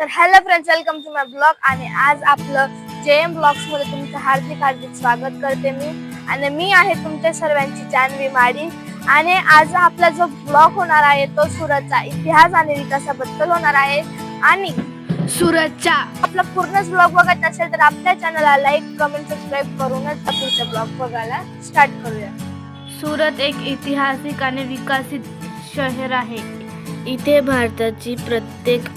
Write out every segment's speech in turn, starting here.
तर hello friends welcome to my blog आणि आज आपलं जे एम ब्लॉग्समध्ये तुमचं हार्दिक हार्दिक स्वागत करते मी. आणि मी आहे तुमच्या सर्वांची जान्हवी माडी. आणि आज आपला जो ब्लॉग होणार आहे तो सुरतचा इतिहास आणि विकासाबद्दल होणार आहे. आणि सुरतच्या आपला पूर्णच ब्लॉग बघत असेल तर आपल्या चॅनलला लाईक कमेंट सबस्क्राईब करूनच पुढचा ब्लॉग बघायला स्टार्ट करूया. सुरत एक ऐतिहासिक आणि विकसित शहर आहे. इथे भारताची प्रत्येक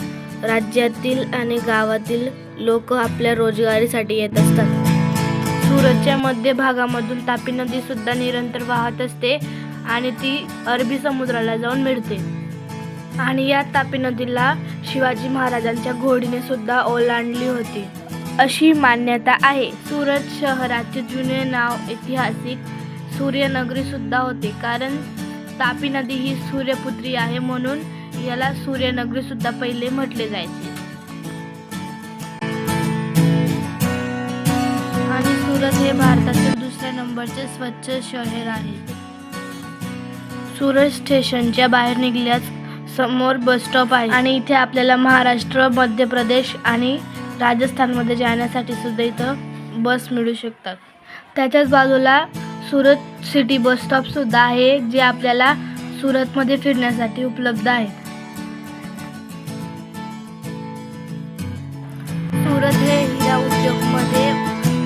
राज्यातील आणि गावातील लोक आपल्या रोजगारीसाठी येत असतात. सुरतच्या मध्य भागामधून तापी नदी सुद्धा निरंतर वाहत असते आणि ती अरबी समुद्राला जाऊन मिळते. आणि या तापी नदीला शिवाजी महाराजांच्या घोडीने सुद्धा ओलांडली होती. अशी मान्यता आहे. सुरत शहराचे जुने नाव ऐतिहासिक सूर्यनगरी सुद्धा होते. कारण तापी नदी ही सूर्यपुत्री आहे म्हणून याला सूर्यनगरी सुद्धा पहिले म्हटले जायचे. आणि सुरत हे भारतातील दुसऱ्या नंबरचे स्वच्छ शहर आहे. सुरत स्टेशनच्या बाहेर निघल्यास समोर बस स्टॉप आहे. आणि इथे आपल्याला महाराष्ट्र मध्य प्रदेश आणि राजस्थानमध्ये जाण्यासाठी सुद्धा इथं बस मिळू शकतात. त्याच्याच बाजूला सुरत सिटी बस स्टॉप सुद्धा आहे जे आपल्याला सुरतमध्ये फिरण्यासाठी उपलब्ध आहेत. सुरत हे हिरा उद्योगमध्ये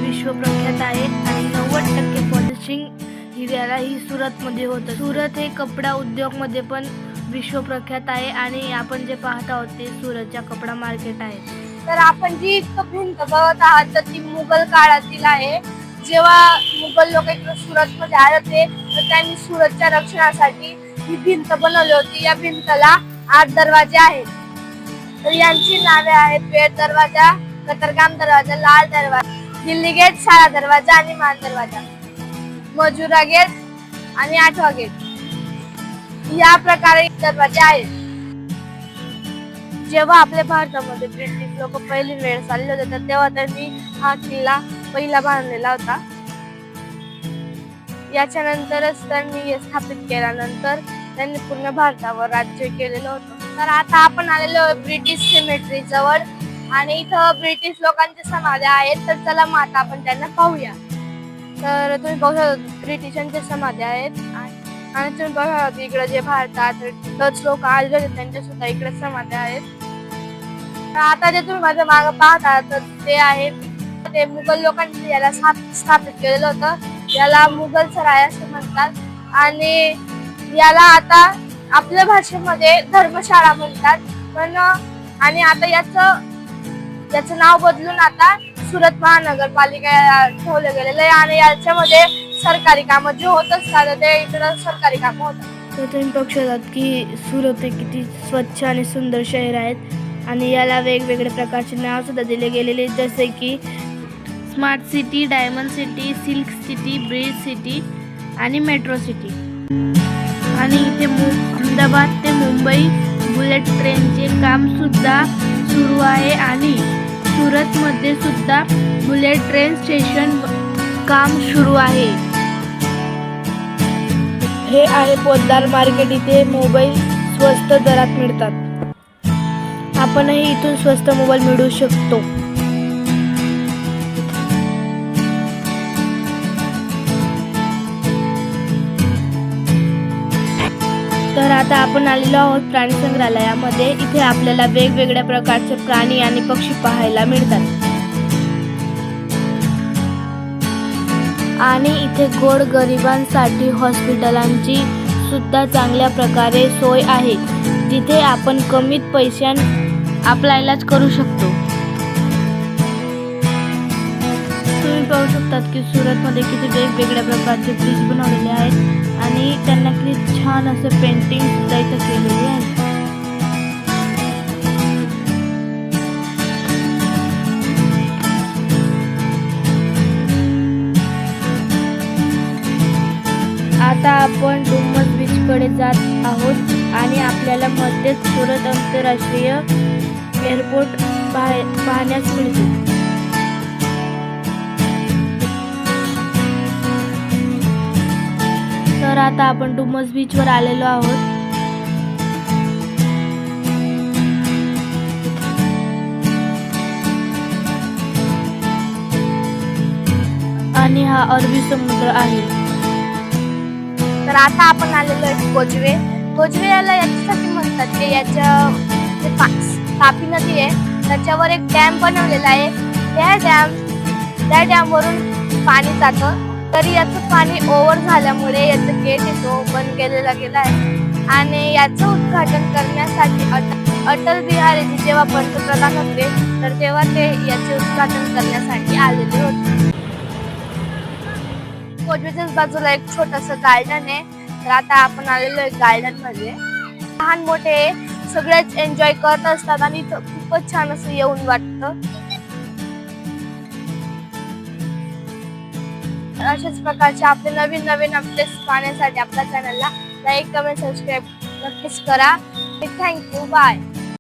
विश्वप्रख्यात आहे आणि नव्वद टक्के पॉलिशिंग हिऱ्याला ही सुरतमध्ये होतं. सुरत हे कपडा उद्योगमध्ये पण विश्वप्रख्यात आहे आणि आपण जे पाहत आहोत ते सुरतच्या कपडा मार्केट आहे. तर आपण जी इतकं भिंत बघत आहात तर ती मुघल काळातील आहे. जेव्हा मुघल लोक इकडे सुरतमध्ये आले होते तर त्यांनी सुरतच्या रक्षणासाठी ही भिंत बनवली होती. या भिंतला आठ दरवाजे आहेत. तर यांची नावे आहेत वेळ दरवाजा कतरगाम दरवाजा लाल दरवाजा दिल्ली गेट सारा दरवाजा आणि मान दरवाजा. मजुरा गेट आणि आठवा गेट. या प्रकारे दरवाजे आहेत. जेव्हा आपल्या भारतामध्ये ब्रिटिश लोक पहिली वेळ चालले होते तर तेव्हा त्यांनी हा किल्ला पहिला बांधलेला होता. याच्या नंतरच त्यांनी हे स्थापित केल्यानंतर त्यांनी पूर्ण भारतावर राज्य केलेलं होतं. तर आता आपण आलेलो ब्रिटिश सिमेट्री जवळ आणि इथं ब्रिटिश लोकांच्या समाध्या आहेत तर चला मग आता आपण त्यांना पाहूया. तर तुम्ही बघू शकता ब्रिटिशांच्या समाध्या आहेत. आणि तुम्ही बघा इकडे जे भारतात डच लोक आले होते त्यांच्या सुद्धा इकडे समाध्या आहेत. तर आता जे तुम्ही माझ्या माग पाहता तर ते आहे ते मुघल लोकांनी याला स्थाप- स्थापित केलेलं होतं. याला मुघल सराय असं म्हणतात. आणि याला आता आपल्या भाषेमध्ये धर्मशाळा म्हणतात. पण आणि आता याचं याचं नाव बदलून आता सुरत महानगरपालिका ठेवलं गेलेलं आहे आणि याच्यामध्ये सरकारी कामं जे होत असतात ते इतर सरकारी कामं होतात. तर तुम्ही बघू शकतात की सुरत हे किती स्वच्छ आणि सुंदर शहर आहेत आणि याला वेगवेगळ्या प्रकारचे नाव सुद्धा दिले गेलेले जसे की smart city diamond city silk city bridge city आणि मेट्रो सिटी आणि इथे मु अहमदाबाद ते मुंबई बुलेट ट्रेनचे काम सुद्धा सुरू आहे आणि सुरतमध्ये सुद्धा बुलेट ट्रेन स्टेशन काम सुरू आहे. हे आहे पोद्दार मार्केट. इथे मोबाईल स्वस्त दरात मिळतात. आपणही इथून स्वस्त मोबाईल मिळू शकतो. आता आपण आलेलो आहोत प्राणी संग्रहालयामध्ये इथे आपल्याला वेगवेगळ्या प्रकारचे प्राणी आणि पक्षी पाहायला मिळतात. आणि इथे गोड गरिबांसाठी हॉस्पिटलांची सुद्धा चांगल्या प्रकारे सोय आहे. जिथे आपण कमीत पैशां आपला इलाज करू शकतो. तुम्ही पाहू शकतात की सुरतमध्ये किती वेगवेगळ्या प्रकारचे ब्रिज बनवलेले आहेत आणि त्यांना किती छान असं पेंटिंग सुद्धा इथं केलेली आहे. आता आपण डुमस बीचकडे जात आहोत आणि आपल्याला मध्येच सुरत आंतरराष्ट्रीय एअरपोर्ट पाह- पाहण्यास मिळते तर आता आपण डुमस बीचवर आलेलो आहोत. आणि हा अरबी समुद्र आहे. तर आता आपण आलेलो आहे कोजवे. कोजवे याला याच्यासाठी म्हणतात की याच्या तापी नदी आहे. त्याच्यावर एक डॅम बनवलेला आहे. त्या डॅम त्या डॅमवरून पाणी जातं. तरी याचं पाणी ओव्हर झाल्यामुळे याचं गेट येतो बंद केलेला गेला आहे. आणि याचं उद्घाटन करण्यासाठी अटल बिहारीजी जेव्हा पंतप्रधान होते तर तेव्हा ते याचे उद्घाटन करण्यासाठी आलेले होते. कोजवेच्याच बाजूला एक छोटस गार्डन आहे. तर आता आपण आलेलो आहे गार्डनमध्ये. लहान मोठे सगळेच एन्जॉय करत असतात आणि इथं खूपच छान असं येऊन वाटतं. अशाच प्रकारचे आपले नवीन नवीन अपडेट्स पाहण्यासाठी आपल्या चॅनलला लाईक कमेंट सबस्क्राईब नक्कीच करा. Thank you bye